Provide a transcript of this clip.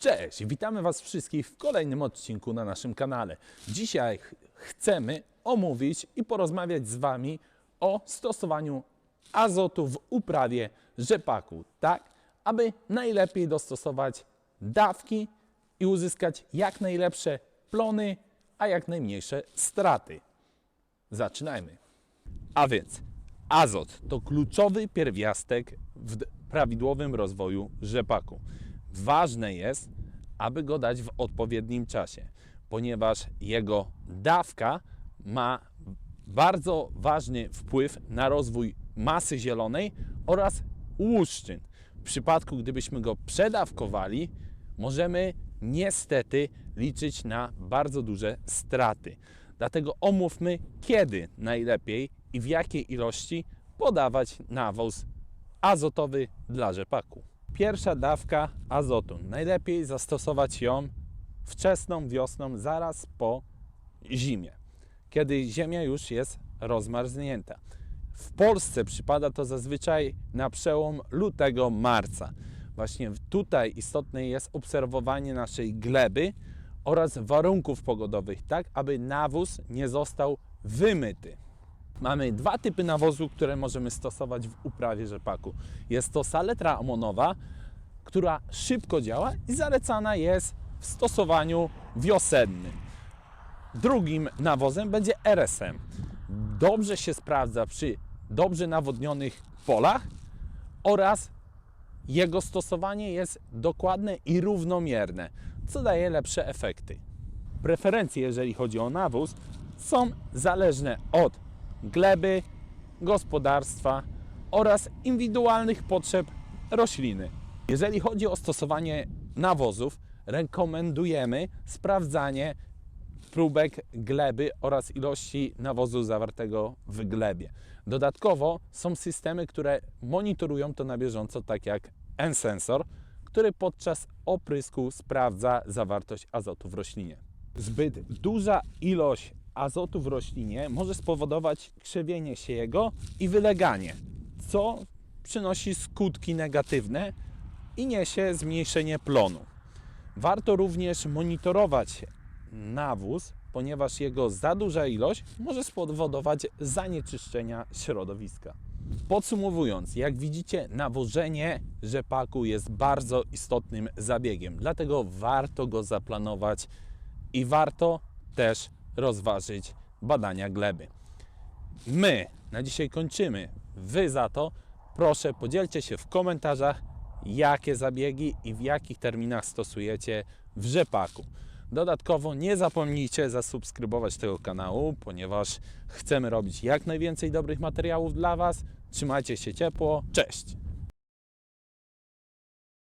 Cześć, witamy Was wszystkich w kolejnym odcinku na naszym kanale. Dzisiaj ch- chcemy omówić i porozmawiać z Wami o stosowaniu azotu w uprawie rzepaku, tak aby najlepiej dostosować dawki i uzyskać jak najlepsze plony, a jak najmniejsze straty. Zaczynajmy. A więc azot to kluczowy pierwiastek w prawidłowym rozwoju rzepaku. Ważne jest, aby go dać w odpowiednim czasie, ponieważ jego dawka ma bardzo ważny wpływ na rozwój masy zielonej oraz łuszczyn. W przypadku, gdybyśmy go przedawkowali, możemy niestety liczyć na bardzo duże straty. Dlatego omówmy, kiedy najlepiej i w jakiej ilości podawać nawóz azotowy dla rzepaku. Pierwsza dawka azotu. Najlepiej zastosować ją wczesną wiosną, zaraz po zimie, kiedy ziemia już jest rozmarznięta. W Polsce przypada to zazwyczaj na przełom lutego-marca. Właśnie tutaj istotne jest obserwowanie naszej gleby oraz warunków pogodowych, tak aby nawóz nie został wymyty. Mamy dwa typy nawozu, które możemy stosować w uprawie rzepaku. Jest to saletra amonowa, która szybko działa i zalecana jest w stosowaniu wiosennym. Drugim nawozem będzie RSM. Dobrze się sprawdza przy dobrze nawodnionych polach oraz jego stosowanie jest dokładne i równomierne, co daje lepsze efekty. Preferencje, jeżeli chodzi o nawóz, są zależne od gleby, gospodarstwa oraz indywidualnych potrzeb rośliny. Jeżeli chodzi o stosowanie nawozów, rekomendujemy sprawdzanie próbek gleby oraz ilości nawozu zawartego w glebie. Dodatkowo są systemy, które monitorują to na bieżąco, tak jak N-sensor, który podczas oprysku sprawdza zawartość azotu w roślinie. Zbyt duża ilość azotu w roślinie może spowodować krzewienie się jego i wyleganie, co przynosi skutki negatywne i niesie zmniejszenie plonu. Warto również monitorować nawóz, ponieważ jego za duża ilość może spowodować zanieczyszczenia środowiska. Podsumowując, jak widzicie, nawożenie rzepaku jest bardzo istotnym zabiegiem, dlatego warto go zaplanować i warto też rozważyć badania gleby. My na dzisiaj kończymy. Wy za to proszę podzielcie się w komentarzach, jakie zabiegi i w jakich terminach stosujecie w rzepaku. Dodatkowo nie zapomnijcie zasubskrybować tego kanału, ponieważ chcemy robić jak najwięcej dobrych materiałów dla Was. Trzymajcie się ciepło. Cześć!